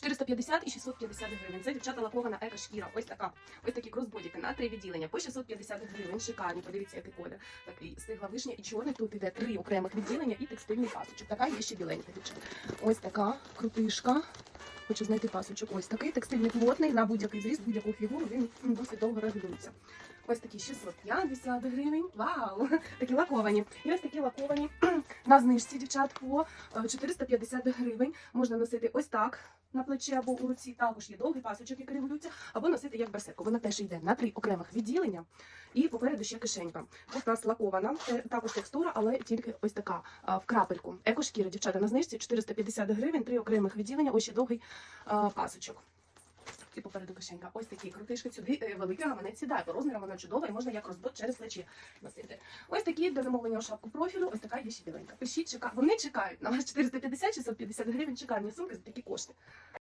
450 і 650 гривень. Це дівчата лакована еко шкіра. Ось така. Ось такі кросбодіки на три відділення по 650 гривень. Шикарні. Подивіться, який колір. Такий стигла вишня і чорний. Тут іде три окремих відділення і текстильний пасочок. Така є ще біленька дівчата. Ось така крутишка. Хочу знайти пасочок. Ось такий текстильний плотний на будь-який зріст, будь-яку фігуру. Він досить довго регулюється. Ось такі 650 гривень. Вау! Такі лаковані. І ось такі лаковані на знижці, дівчат, по е, 450 гривень. Можна носити ось так на плечі або у руці. Також є довгий пасочок, який регулюється, або носити як барсетку. Вона теж йде на три окремих відділення. І попереду ще кишенька. Ось нас лакована, е, також текстура, але тільки ось така в крапельку. Екошкіра, дівчата, на знижці 450 гривень, три окремих відділення, ось ще довгий пасочок. І попереду кишенька. Ось такі крутишки сюди е, великий гаманець сідає. По розмірам вона чудова і можна як розбот через плечі носити. Ось такі для замовлення у шапку профілю, ось така є ще біленька. Пишіть, чека... Вони чекають на вас 450-650 гривень. Шикарні сумки за такі кошти.